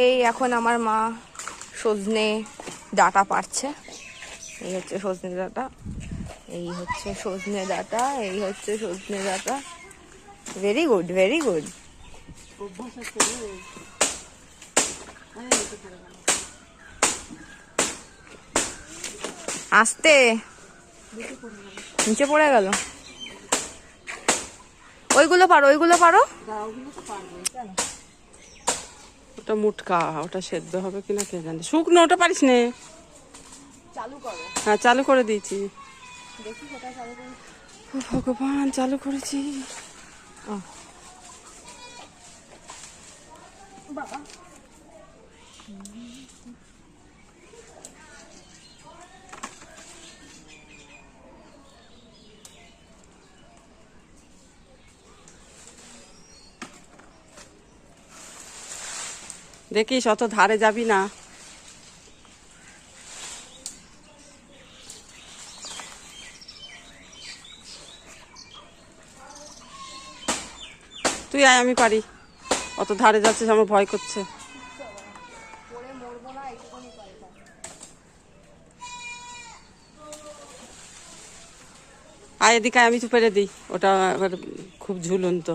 এই এখন আমার মা সজনে ডাটা পারছে এই হচ্ছে সজনে ডাটা। এই হচ্ছে সজনে ডাটা, এই হচ্ছে সজনে ডাটা। ভেরি গুড ভেরি গুড আস্তে। নিচে পড়ে গেল। ওইগুলো পারো ওইগুলো পারো। ওটা মুটকা ওটা সেদ্ধ হবে কিনা কে জানে। শুকনো ওটা পারিস নে। চালু করো। হ্যাঁ চালু করে দিয়েছি। দেখি ওটা চালু করো। ও ভগবান চালু করেছি। বাবা। দেখিস, অত ধারে যাবি না। তুই আয়, আমি পারি। অত ধারে যাচ্ছিস, আমার ভয় করছে। আয়, এদিকে আমি তো পেরে দিই। ওটা এবার খুব ঝুলুন তো